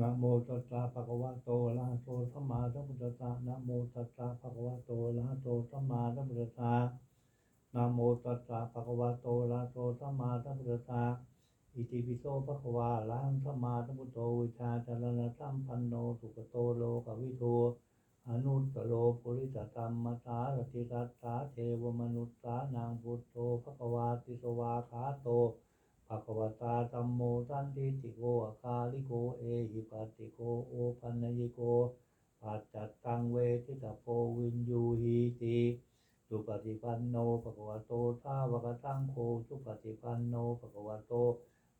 นะโมตัสสะภะคะวะโตอะระหะโตสัมมาสัมพุทธัสสะนะโมตัสสะภะคะวะโตอะระหะโตสัมมาสัมพุทธัสสะนะโมตัสสะภะคะวะโตอะระหะโตสัมมาสัมพุทธัสสะอิติปิโสภะคะวะอะระหังสัมมาสัมพุทโธวิชาจารณะสัมปันโนสุขโตโลกวิทูอนุตตโรปุริสตัมมัสสติรัสสาเทวมนุสสานังพุทโธภะคะวาติสวาคาโต ภควตาธัมโมสันติติโกอาคาลิโกเอหิปัติโกโอปันญิโกปัจจัตตังเวทิตาโพวินยูหีติสุปฏิปันโนภควโตสาวกสังโฆสุปฏิปันโนภควโต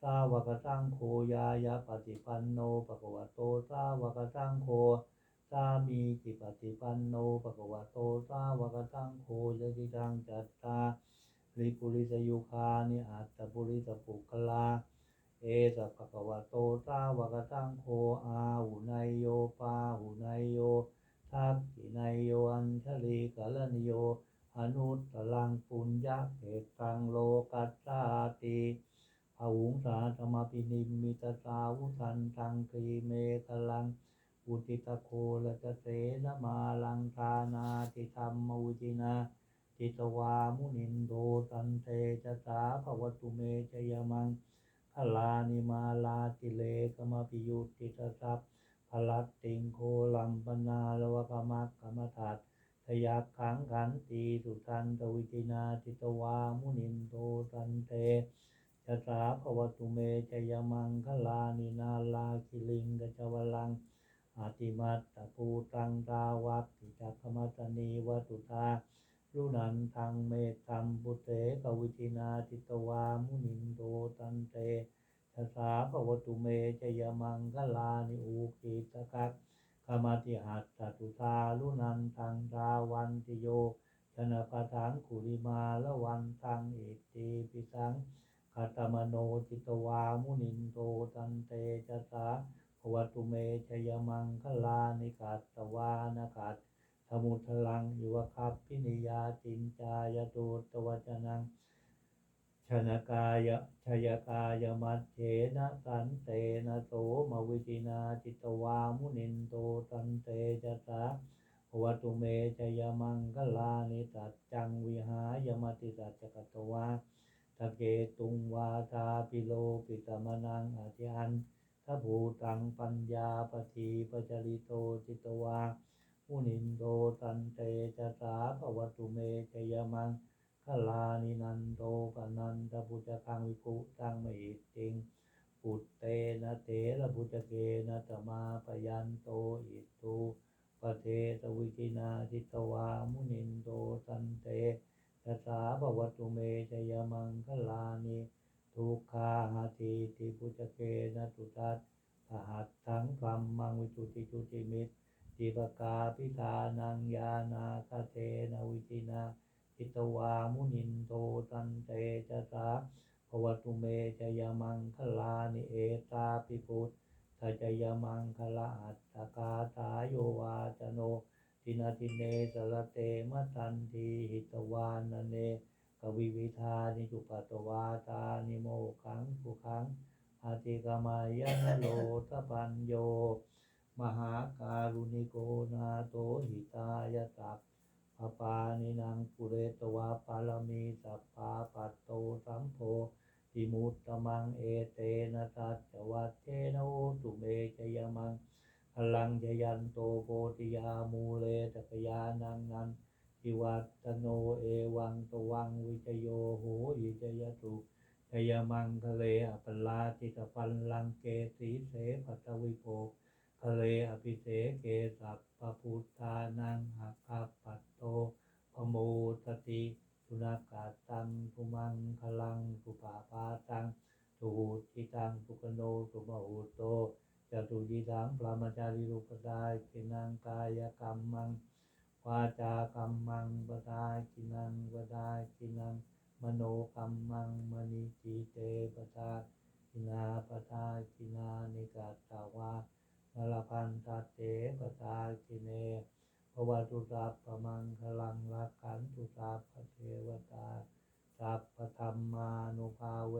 สาวกสังโฆยายาปฏิปันโนภควโตสาวกสังโฆสามีจิปฏิปันโนภควโตสาวกสังโฆยะติตังจัตตา ริปุริสยุคานิอัตตปุริสปุคลา เอสัพพะวะโตสาวะกสังโฆอาหุนายโยปาหุนายโยทัพขินายโยอัญชลีกัลนิโยอนุตตลังปุญญะเกตังโลกัสสาติภาวุงสาธรรมปินิมิตสาวุทันตังคีเมฆลังอุติตะโคละจะเสนมาลังทานาติธรรมวุจินา ทิตวามุนินโดตันเตจะสาภวตุเมจยมังคลานิมาลาติเลกมาปิยุติตสัพพลัตติงโคลัมปนาลวกมักกมทัตทยักขังขันตีสุทันตวิตินาทิตวามุนินโดตันเตจะสาภวตุเมจยมังคลานินาลาคิลิงกจวลังอาติมัตตปูตังตาวัตติจักขมัตนีวัตุธา รุนันทังเมตัมปุเตกวิจินาทิตวามุนินโตตันเตชะสาภวตุเมจยมังคลานิอุกิตกักขมาติหัตตตุทาลุนันทังดาวันติโยชนะปะทังกุริมาละวันทังอิติปิสังคัตมโนจิตวามุนินโตตันเตชะสาภวตุเมจยมังคลานิกัตตวานกัต สมุทลังยุวคับพินิยาตินจายตูตวจนังชนกายชยกายมัจเจนะสันเตนะโสมวิจินาจิตวามุนินโตตันเตจะสาวัตุเมจยมังคลานิตัจจังวิหายมติสัจจกตวาตะเกตุงวาทาปิโลปิตมนังอาทิอันทภูตังปัญญาปฏิปจริโตจิตวา มุนินโดตันเตจะสาภวตุเมจยมังคลานินันโตปนันตพุจคังวิกุตังไม่ติงปุตเตนะเตระพุจเกนะตมาปยันโตอิตุปเทตวิจินาทิตวามุนินโดตันเตจะสาภวตุเมจยมังคลานิทุกขาหาติติพุจเกนะตุตัสหัตถังกรรมมังวิจุติจุติมิต จิปกาพิธานังยานาคเทนวิจินาจิตวามุนินโตตันเตจะสาภวตุเมจยมังคลานิเอตาปิพุทธจยมังคลาอัตตกาตาโยวาจโนทินาทิเนสรเตมะตันทีหิตวานนเนกวิวิธานิจุปตวาตานิโมขังสุขังอาติกามายนโลตปัญโย มหาการุณิโกนาโตหิตายตัพปปานินางปุเรตวาปาลมีสัพพาปัตโตสัมโพติมุตตมังเอเตนะตัจจวัตเทนโอตุเมจยมังพลังจยันโตโพธิยามูเลตกยานังนันทิวัตโนเอวังตวังวิจโยโหยิจยตุจยมังคะเลอปลาติตปันลังเกสีเสปัตวิโภ ทะเลอภิเสเกสัพปพุทธานังหักขปัตโตพโมตติสุนักาตังภูมังคลังสุปาปาตังสุหูจิตังสุกโนสุมหูโตจตุจิตังปรามจาริรูปดายกินังกายกรรมังวาจากรรมังปดายกินังปดายกินัง มโนกรรมังมณีจีเตปทากินาปทากินานิกัตตาวา นลพันตัดเตปตาคิเนภวตุสัพพมังคลังรักขันตุสัพเทวตาสัพพธรรมานุภาเว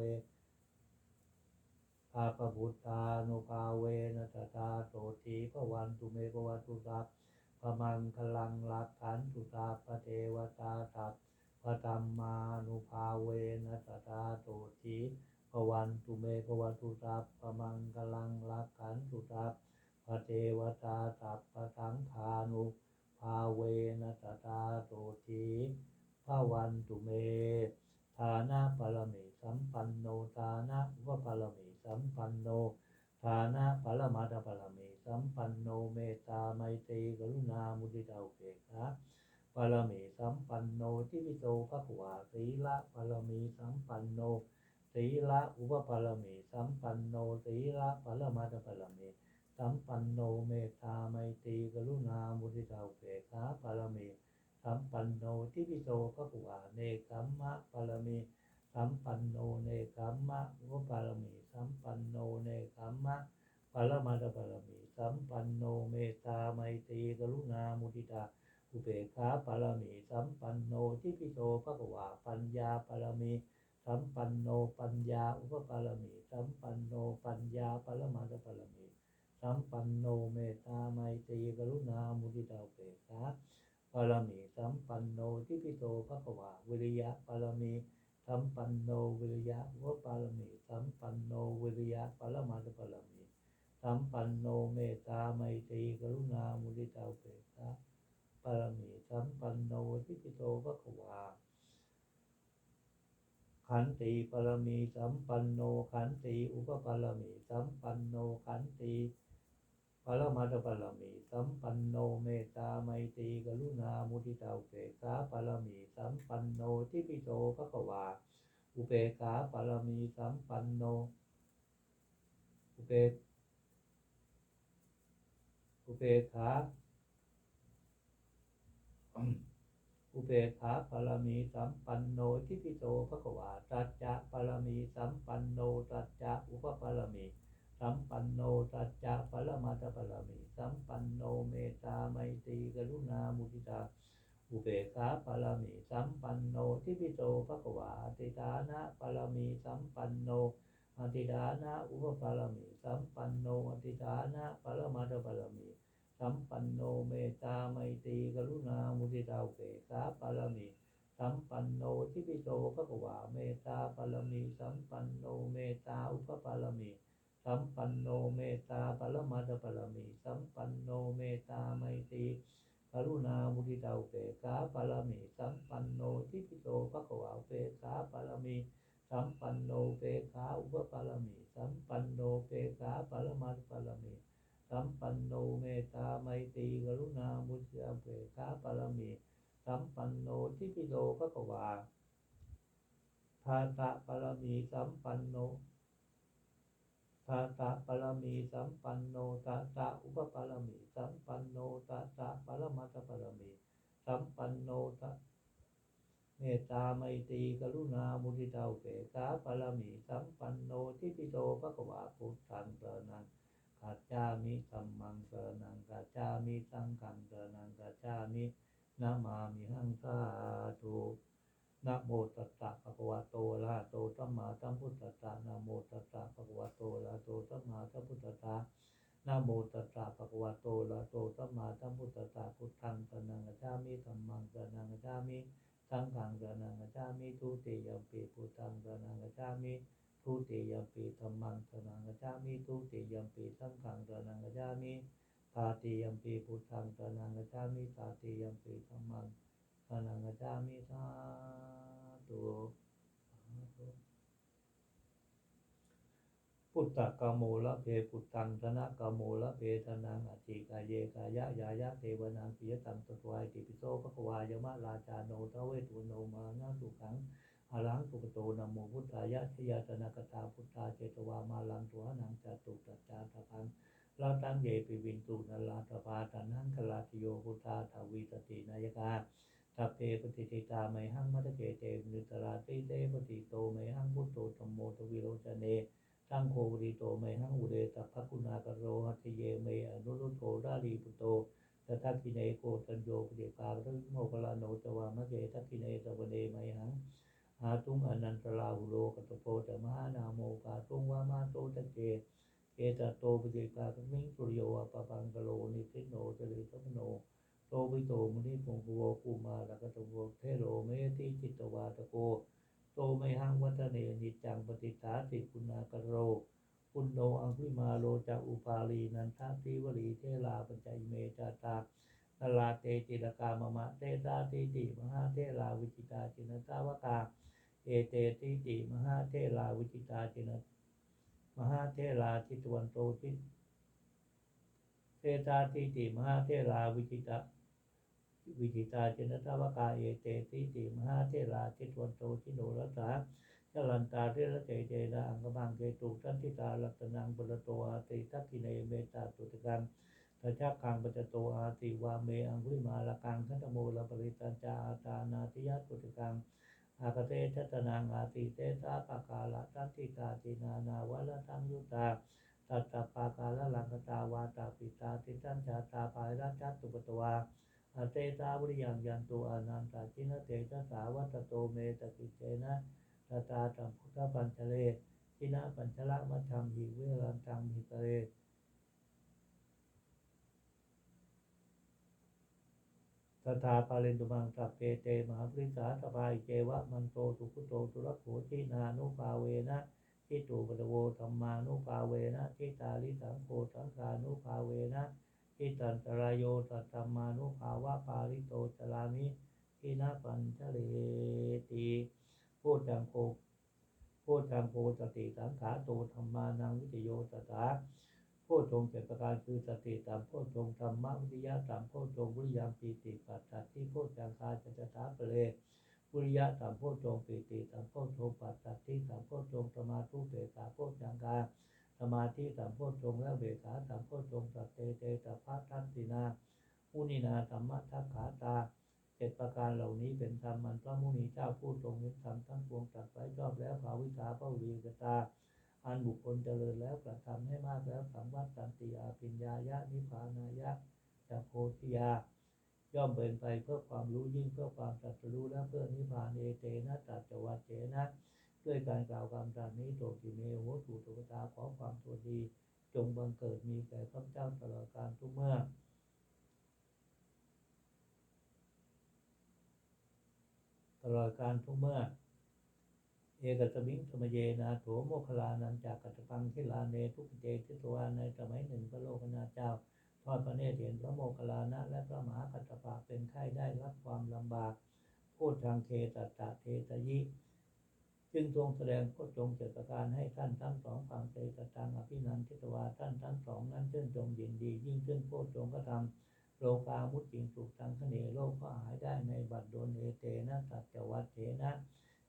ภาปพุทธานุภาเวนะตตาโตทีพวันตุเมภวตุสัพพมังคลังลักขันตุตาปเทวตาตัพพธรรมานุภาเวนะตตาโตทีพวันตุเมภวตุสัพพมังคลังลักขันตุตาพ เทวตาตัพพระสังฆานุภาเวนตตาโตทีพระวันตุเมฐานะปรมิสัมปันโนฐานะอุปปรมิสัมปันโนฐานะปรมาตปรมิสัมปันโนเมตตาไมตรีกรุณามุทิตาเบกขาปรมิสัมปันโนทิวิโตภควาสีละปรมิสัมปันโนสีละอุปปรมิสัมปันโนสีละปรมาตปรมิ สัมปันโนเมตาไมตรีกรุณามุทิตาเบกขาปรมิสัมปันโนทิปิโตภควาเนกัมมะปรมิสัมปันโนเนกัมมะอุปารมิสัมปันโนเนกัมมะปรมาตปรมิสัมปันโนเมตตาไมตรีกรุณามุทิตาอุเบกขาปรมิสัมปันโนทิปิโตภควาปัญญาปรมิสัมปันโนปัญญาอุปปารมิสัมปันโนปัญญาปรมาตปรมิ สัมปันโนเมตตาไมตรีกรุณามุทิตาุเบกขาปารมีสัมปันโนทิพิโตภควาวิริยะปารมีสัมปันโนวิริยะวะปารมีสัมปันโนวิริยะปรมาตปารมีสัมปันโนเมตตาไมตรีกรุณามุทิตาุเบกขาปารมีสัมปันโนทิพิโตภควาขันติปรมีสัมปันโนขันติอุปปารมีสัมปันโนขันติ รมาตปรมีสัมปันโนเมตตาไมตรีกรุณามุทิตาอุเบกขาปรมีสัมปันโนทิปิโตภควา อุเบกขาปรมีสัมปันโน อุเบกอุเบกขาอุเบกขาปรมีสัมปันโนทิปิโตภควาตัจจะปรมีสัมปันโนตัจจะอุปปรมี สัมปันโนสัจจะปรมาตปรมิสัมปันโนเมตตาไมตรีกรุณามุทิตา อุเบกขาปรมิสัมปันโนทิปิโตภควาติฐานะปรมิสัมปันโนอติฐานะอุปปรมิสัมปันโนอติฐานะปรมาตปรมิสัมปันโนเมตตาไมตรีกรุณามุทิตาอุเบกขาปรมิสัมปันโนทิปิโตภควาเมตตาปรมิสัมปันโนเมตตาอุปปรมิ สัมปันโนเมตตาปรมาตปรมิสัมปันโนเมตตาไมตรีกรุณามุทิตาเบกาปรมิสัมปันโนทิปิโตภควาเบกาปรมิสัมปันโนเบกาอุปปรมิสัมปันโนเบกาปรมาตปรมิสัมปันโนเมตตาไมตรีกรุณามุทิตาเบกาปรมิสัมปันโนทิปิโตภควาทาตะปรมี สัมปันโน ตาตะปรมีสัมปันโนตาตะอุปปรมีสัมปันโนตาตะปรมัตถปรมีสัมปันโนตะเมตตาไมตรีกรุณามุทิตาเบกขาปรมีสัมปันโนทิปิโตภควาพุทธังสรนังกัจจามิธัมมังสรนังกัจจามิสังฆังสรนังกัจจามินามามิหังสาธุ นะโมตัสสะภะคะวะโตอะระหะโตสัมมาสัมพุทธัสสะนะโมตัสสะภะคะวะโตอะระหะโตสัมมาสัมพุทธัสสะนะโมตัสสะภะคะวะโตอะระหะโตสัมมาสัมพุทธัสสะพุทธังสรณังกัจฉามิธัมมังสรณังกัจฉามิสังฆังสรณังกัจฉามิทุติยัมปิพุทธังสรณังกัจฉามิทุติยัมปิธัมมังสรณังกัจฉามิทุติยัมปิสังฆังสรณังกัจฉามิตาติยัมปิพุทธังสรณังกัจฉามิตาติยัมปิธัมมัง สนังกจามิสาธุพุทธกโมละเพพุทธังธนะกโมละเพธนังอธิกายเยกายะยายะเทวนังปิยตังตถวายติปิโสภควายมะราชาโนทเวทุโนมานะสุขังอรังสุปโตนโมพุทธายะชยาตนากตาพุทธาเจตวามาลังตัวนังจตุตัจจาตพังลาตังเยปิวินตุนลาตปาตันังคลาติโยพุทธาทวีตตินายกา สัพเพปฏิทิตาไมหังมัตเกเตมิตราติเตปฏิโตไมหังพุทโตธรรมโมทวิโรจเนสังโฆปฏิโตไมหังอุเรตัพพกุณากโรหัตเยเมอนุรุตโตราลีปุโตตถาคิเนโกตัญโยปฏิปาริโมกลาโนจวามะเกทักคิเนสวเนไมหังอหาตุงอนันตราหุโลกตโปจะมหานาโมกาตุงวามาโตตะเกเอตโตปฏิกาคมิงสุริโยอปปังกโลนิสิโนจริตมโน โตวิโตมุนิพงกุโวกุมาลกตโวเทโรเมติจิตวาตโก โตไมหังวัฒเนนิจจังปฏิตาติคุณากโรปุณโนอังคุมาโลจาอุปาลีนันทาติวลีเทลาปัญจเมจาตานลาเตจิรกามะมะเตตาติติมหาเทลาวิจิตาจินตาวกาเอเตติติมหาเทลาวิจิตาจินมหาเทลาทิตวันโตทิเตตาติติมหาเทลาวิจิตา วิจิตาจินตาวกาเอเตติติมหาเทลาทิตวันโตทิโนรัสสาจลันตาเทระเจเจนะอังกบังเกตุทันติตาลัตนังปรโตอาติทักขิเนเมตตาตุตกังตชาคังปัจโตอาติวาเมอังคุลิมาละกังขันธโมละปริตัญจาอาตานาติยะตุตกังอากเตชัตนังอาติเตสาปะกาละทัตติกาตินานาวะละทังยุตาตัตตปากาละลังกตาวาตาปิตาติตัญจาตาปายรัจัตตุปตวา อเตตาบริยังยันตุอานันตาจินเตชะสาวัตโตเมตติเจนะตาตาตัมพุทธปัญชเลทินาปัญชละมัชชัมหิเวรันตังหิตเรตถาปาเลนตุมังสัพเพเตมหาปริสาสบายเจวะมันโตสุขุโตตุรโขทินานุภาเวนะทิตูปตโวธรรมานุภาเวนะทิตาลิสังโฆสังฆานุภาเวนะ ทิตันตรายโยตัตธรรมานุภาวะปาริโตจลามิทินาปัญชเลติพูดจังโคพูดจังโคสติสังขาโตธรรมานังวิจโยตถาโพชฌงค์เจ็ดประการคือสติตามโพชฌงค์ธรรมวิทยาตามโพชฌงค์วิริยามปีติปัสสัตที่โพชฌังคาจัตตาเปเลวิริยะตามโพชฌงค์ปีติตามโพชฌงค์ปัสสัตที่ตามโพชฌงค์สมาธุเบสาโพชฌังคา สมาธิตามโพชฌงและเบขาตามโพชฌงค์สัตเตเตตะพัททัสสินามุนินาธรรมะทักขาตาเจ็ดประการเหล่านี้เป็นธรรมมันพระมุนีเจ้าผู้ทรงเห็นธรรมทั้งปวงตรัสไว้ชอบแล้วภาวิชาพระวีกตา อันบุคคลเจริญแล้วกระทำให้มากแล้วสังวัตสันติอาปิญญายะนิพานายะจะโพธิยา ย่อมเป็นไปเพื่อความรู้ยิ่งเพื่อความตรัสรู้และเพื่อนิพพานเอเตนะตัจจวัตเจนะ ด้วยการกล่าวคำตรัสนี้โตกิเมโหตุตุปตาขอความสวัสดี จงบังเกิดมีแก่ข้าพเจ้าตลอดกาลทุกเมื่อตลอดการทุกเมื่อ เอกสมิงสมเยนาโถโมคลานันจากกัตปังทิลาเนทุกเจทิตวาในสมัยหนึ่งพระโลกนาเจ้าทอดพระเนตรเห็นพระโมคคลานะ และพระมหากัตถปะเป็นไข้ได้รับความลำบาก พูดทางเทตตะเทตยิ จึงทรงแสดงโพชฌงเจ็ดประการให้ท่านทั้งสองฟังเตตตังอภินันทิตวาท่านทั้งสองนั้นเชื่นชมยินดี ยิ่งขึ้นโพชฌงก็ทำโลกามุตติงสุขทางคเนโลกก็หายได้ในบัดดลเอเตนะสัจจวัตเถนะ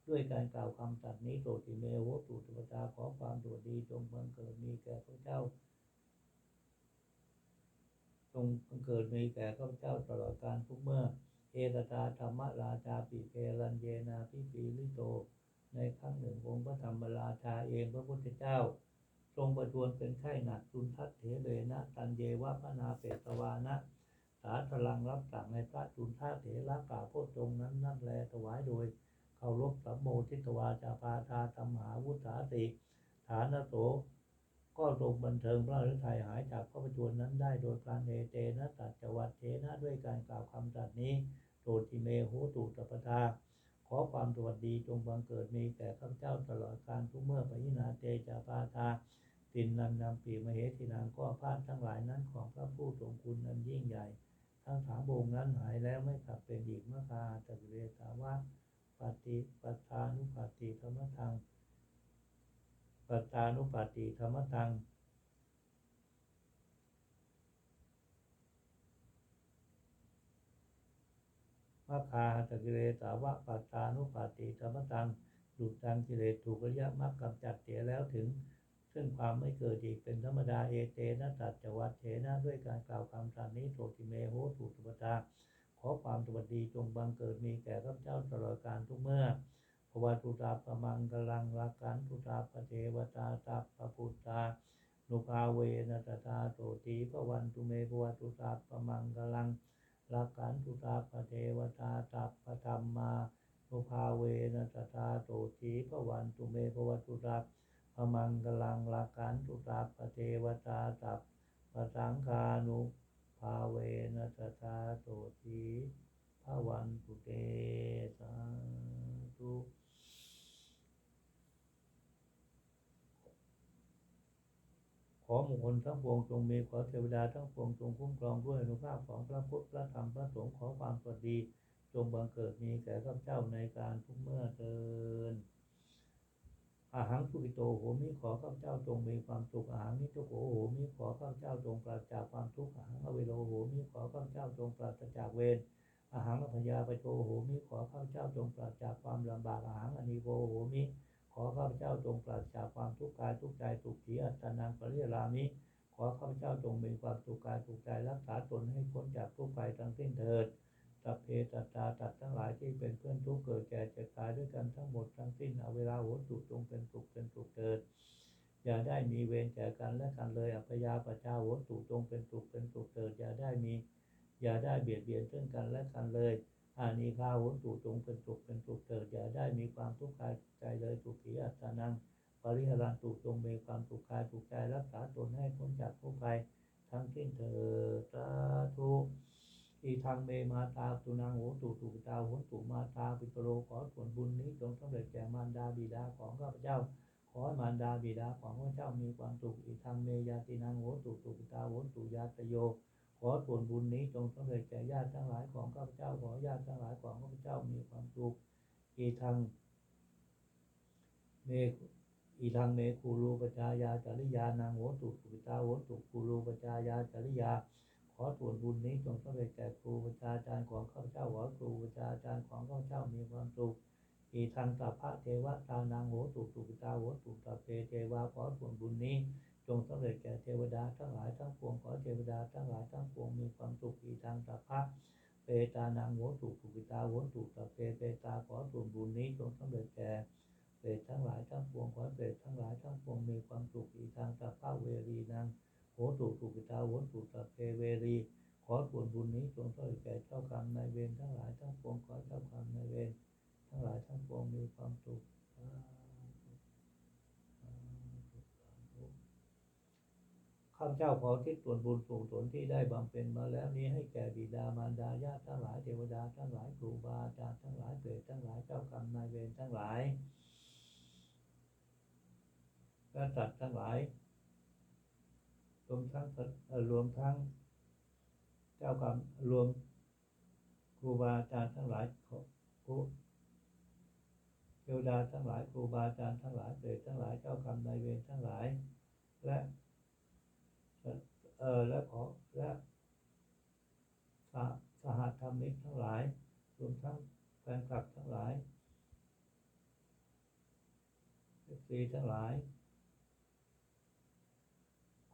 ด้วยการกล่าวคำตรัสนี้โตติเมโหตุตุปตาขอความโดดดีจงบังเกิดมีแก่พระเจ้าจงบังเกิดมีแก่ข้าพเจ้าตลอดการทุกเมื่อเอตตาธรรมราชาปิเพรันเยนาพิปีลิโต ในครั้งหนึ่งองค์พระธรรมราชาเองพระพุทธเจ้า ทรงประทวนเป็นไข้หนักจุนทัตเถเรนะ ตันเยวะพนาเปตวานะสาธลังรับสั่งในพระจุนทัตเถระกล่าวโพชฌงนั้นนั่นแลถวายโดยเคารพสัมโมทิตวาจาปาทาธรรมหาวุฒาติฐานโสก็ทรงบันเทิงพระฤทัยหายจากพระประจวนนั้นได้โดยการเอเตนะตัจจวัตเทนะด้วยการกล่าวคำตรัสนี้โตติเมโหตุตปทา อความสวัสดีจงบังเกิดมีแก่ข้าพเจ้าตลอดการทุกเมื่อปยินาเตจาปาทาตินนันนำปีมเหตินางก็พาดทั้งหลายนั้นของพระผู้ทรงคุณนั้นยิ่งใหญ่ ทั้งสามองค์นั้นหายแล้วไม่กลับเป็นอีกเมื่อคาตะเวสาวะปฏิปัฏฐานุปฏิธรรมทังปัฏานุปฏิธรรมทัง มัคคาตกิเลสาวะปัตตานุปัฏฐิธรรมตังดุจดังกิเลสถูกอริยมรรคกำจัดเสียแล้วถึง ซึ่งความไม่เกิดอีกเป็นธรรมดาเอเตนะตัจจวัตเถนะด้วยการกล่าวคำตรัสนี้โสติเมโหตุตุปตาขอความสวัสดีจงบังเกิดมีแก่ข้าพเจ้าตลอดการทุกเมื่อภวตุตาปมังกลังรักขันตุตาปเทวตาตัปปพุตตานุภาเวนะตตาโตตีพระวันตุเมภวตุตาปมังกลัง รักขันตุตาปเทวตาตัปปธรรมานุภาเวนะตถาโตทีพระวันตุเมภวตุราพมังกลังลากันตุตาปเทวตาตับปสังคานุภาเวนะตถาโตทีพระวันตุเตสาธุ ขอมงคลทั้งปวงจงมีขอเทวดาทั้งปวงจงคุ้มครองด้วยอนุภาพของพระพุทธพระธรรมพระสงฆ์ขอความสวัสดี จงบังเกิดมีแก่ข้าพเจ้าในการทุกเมื่อเทินอาหังสุกิโตโหมิขอข้าพเจ้าจงมีความสุขอาหังนิโตโกโหมิขอข้าพเจ้าจงปราศจากความทุกข์อาหังอเวโลโหมิขอข้าพเจ้าจงปราศจากเวรอาหังอพยาปโชโหมิขอข้าพเจ้าจงปราศจากความลำบากอาหังอนิโกโหมิ ขอข้าพเจ้าจงปราศจากความทุกข์กายทุกใจทุกขีอัตตานังปริยรามิขอข้าพเจ้าจงมีความสุขกายสุขใจรักษาตนให้พ้นจากทุกข์ภัยทั้งสิ้นเถิดสัพเพตัตตาตัดทั้งหลายที่เป็นเพื่อนทุกข์เกิดแก่เจ็บตายด้วยกันทั้งหมดทั้งสิ้นเอาเวลาโหนสุขจงเป็นสุขเป็นสุขเถิด อย่าได้มีเวรแก่กันและกันเลยอัพยาปชาโหนสุขจงเป็นสุขเป็นสุขเถิด อย่าได้มี อย่าได้เบียดเบียนซึ่งกันและกันเลย อานีคาโหนสุจงเป็นสุขเป็นสุขเถิดอย่าได้มีความทุกข์กายใจเลยสุขีอัตานังปริหารันตุจงมีความสุขกายสุขใจรักษาตนให้พ้นจากทุกข์ภัยทั้งสิ้นเถิดสาธุอีทางเมมาตาตุนางโหตุตุตาโหตุมาตาปิปโรขอส่วนบุญนี้จงสำเร็จแก่มารดาบิดาของข้าพเจ้า ขอมารดาบิดาของข้าพเจ้ามีความสุขอีทางเมยาตินางโหตุตุตาโหตุยาตโย ขอส่วนบุญนี้จงสำเร็จแก่ญาติทั้งหลายของข้าพเจ้าขอญาติทั้งหลายของข้าพเจ้ามีความสุขอีทางเมอีทางเมคูรูปจายาจริยานางโหตุสุปิตาโหตุคูรูปจายาจริยา ขอส่วนบุญนี้จงสำเร็จแก่ครูปจาจารย์ของข้าพเจ้าขอครูปจาจารย์ของข้าพเจ้ามีความสุขอีทางสัพพะเทวตานางโหตุสุปิตาโหตุสัพเพเทวาขอส่วนบุญนี้ จงสำเร็จแก่เทวดาทั้งหลายทั้งปวงขอเทวดาทั้งหลายทั้งปวงมีความสุขอีทางสัพพะเปตานางโหตุสุปิตาโหตุสัพเพเปตาขอส่วนบุญนี้จงสำเร็จแก่เปรตทั้งหลายทั้งปวงขอเปรตทั้งหลายทั้งปวงมีความสุขอีทางสัพพะเวรีนางโหตุสุกิตาโหตุสัพเพเวรีขอส่วนบุญนี้จงสำเร็จแก่เจ้ากรรมนายเวรทั้งหลายทั้งปวงขอเจ้ากรรมนายเวรทั้งหลายทั้งปวงมีความสุขสาธุสาธุสาธุ ข้าพเจ้าขอทิศส่วนบุญส่วนสนที่ได้บำเพ็ญมาแล้วนี้ให้แก่บิดามารดาญาติทั้งหลายเทวดาทั้งหลายครูบาอาจารย์ทั้งหลายเปรตทั้งหลายเจ้ากรรมนายเวรทั้งหลายและสัตว์ทั้งหลาย รวมทั้งสัตว์เอ่อรวมทั้ง เจ้ากรรมรวมครูบาอาจารย์ทั้งหลายขอครูเทวดาทั้งหลายครูบาอาจารย์ทั้งหลายเปรตทั้งหลายเจ้ากรรมนายเวรทั้งหลาย และ เออและขอและสหสหธรรมิกทั้งหลาย รวมทั้งแฟนคลับทั้งหลายเอฟซีทั้งหลาย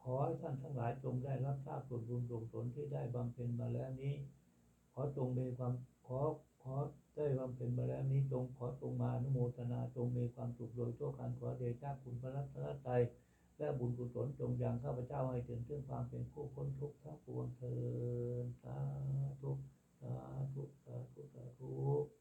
ขอให้ท่านทั้งหลายจงได้รับทราบผลบุญส่วนผลที่ได้บำเพ็ญมาแล้วนี้ ขอจงมีความขอขอได้บำเพ็ญมาแล้วนี้จงขอจงมาอนุโมทนาจงมีความสุขโดยทั่วกันขอเดชะคุณพระรัตนตรัย และบุญกุศลจงยังข้าพเจ้าให้ถึงเรื่องความเป็นผู้พ้นทุกข์ทั้งปวงเถิดสาธุสาธุสาธุสาธุ